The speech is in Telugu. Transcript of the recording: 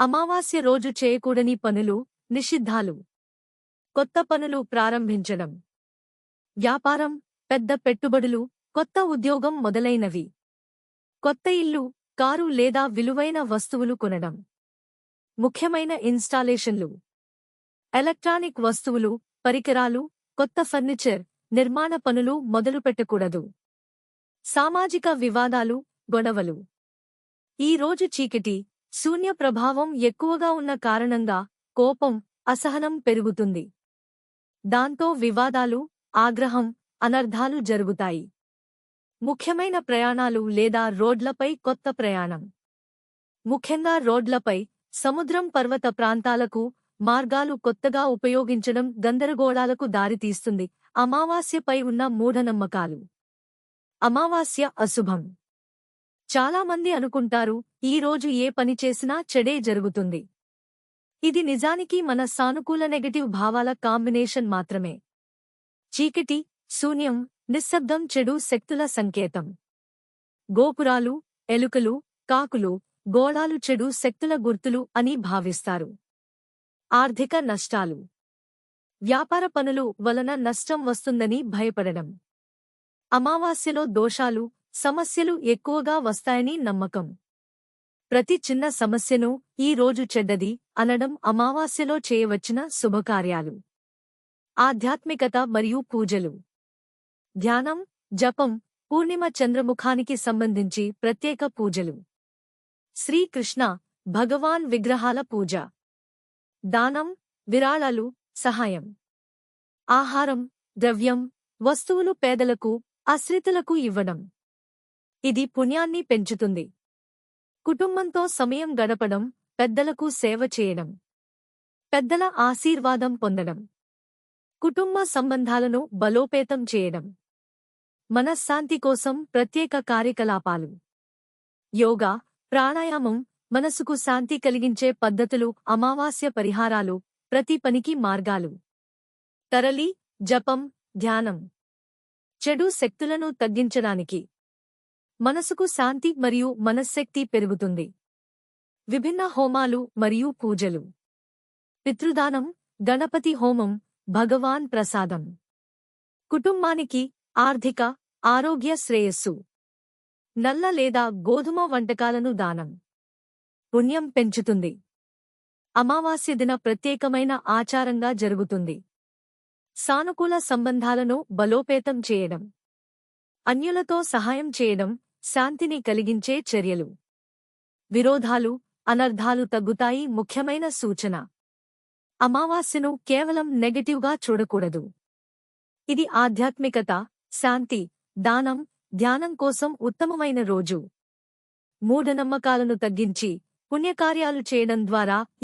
అమావాస్య రోజు చేయకూడని పనులు నిషిద్ధాలు. కొత్త పనులు ప్రారంభించడం. వ్యాపారం పెద్ద పెట్టుబడులు కొత్త ఉద్యోగం మొదలైనవి. కొత్త ఇల్లు కారు లేదా విలువైన వస్తువులు కొనడం. ముఖ్యమైన ఇన్స్టాలేషన్లు. ఎలక్ట్రానిక్ వస్తువులు పరికరాలు కొత్త ఫర్నిచర్ నిర్మాణ పనులు మొదలుపెట్టకూడదు సామాజిక వివాదాలు గొడవలు. ఈ రోజు చీకటి శూన్య ప్రభావం ఎక్కువగా ఉన్న కారణంగా కోపం అసహనం పెరుగుతుంది. దాంతో వివాదాలు ఆగ్రహం అనర్ధాలు జరుగుతాయి. ముఖ్యమైన ప్రయాణాలు లేదా రోడ్లపై కొత్త ప్రయాణం. ముఖ్యంగా రోడ్లపై సముద్రం పర్వత ప్రాంతాలకు మార్గాలు కొత్తగా ఉపయోగించడం గందరగోళాలకు దారితీస్తుంది. అమావాస్యపై ఉన్న మూఢనమ్మకాలు. అమావాస్య అశుభం. చాలామంది అనుకుంటారు ఈ రోజు ఏ పని చేసినా చెడే జరుగుతుంది. ఇది నిజానికి మన సానుకూల నెగటివ్ భావాల కాంబినేషన్ మాత్రమే. చీకటి శూన్యం నిశ్శబ్దం చెడు శక్తుల సంకేతం. గోపురాలు ఎలుకలు కాకులు గోళాలు చెడు శక్తుల గుర్తులు అని భావిస్తారు. ఆర్థిక నష్టాలు. వ్యాపార పనులు వలన నష్టం వస్తుందని భయపడడం. అమావాస్యలో దోషాలు సమస్యలు ఎక్కువగా వస్తాయని నమ్మకం. ప్రతి చిన్న సమస్యను ఈ రోజు చెడ్డది అనడం అమావాస్యలో చేయవచ్చిన శుభకార్యాలు. ఆధ్యాత్మికత మరియు పూజలు. ధ్యానం జపం పూర్ణిమ చంద్రముఖానికి సంబంధించి ప్రత్యేక పూజలు. శ్రీకృష్ణ భగవాన్ విగ్రహాల పూజ. దానం విరాళాలు సహాయం. ఆహారం ద్రవ్యం వస్తువులు పేదలకు అశ్రితులకు ఇవ్వడం. ఇది పుణ్యాన్ని పెంచుతుంది. కుటుంబంతో సమయం గడపడం పెద్దలకు సేవ చేయడం పెద్దల ఆశీర్వాదం పొందడం కుటుంబ సంబంధాలను బలోపేతం చేయడం మనశ్శాంతి కోసం ప్రత్యేక కార్యకలాపాలు. యోగా ప్రాణాయామం మనసుకు శాంతి కలిగించే పద్ధతులు అమావాస్య పరిహారాలు ప్రతి పనికి మార్గాలు. తరలి జపం ధ్యానం. చెడు శక్తులను తగ్గించడానికి మనసుకు శాంతి మరియు మనశ్శక్తి పెరుగుతుంది. విభిన్న హోమాలు మరియు పూజలు. పితృదానం గణపతి హోమం భగవాన్ ప్రసాదం. కుటుంబానికి ఆర్థిక ఆరోగ్య శ్రేయస్సు. నల్ల లేదా గోధుమ వంటకాలను దానం. పుణ్యం పెంచుతుంది. అమావాస్య దిన ప్రత్యేకమైన ఆచారంగా జరుగుతుంది. సానుకూల సంబంధాలను బలోపేతం చేయడం. అన్యులతో సహాయం చేయడం శాంతిని కలిగించే చర్యలు. విరోధాలు అనర్ధాలు తగ్గుతాయి ముఖ్యమైన సూచన. అమావాస్యను కేవలం నెగటివ్గా చూడకూడదు. ఇది ఆధ్యాత్మికత శాంతి దానం ధ్యానం కోసం ఉత్తమమైన రోజు. మూఢనమ్మకాలను తగ్గించి పుణ్యకార్యాలు చేయడం ద్వారా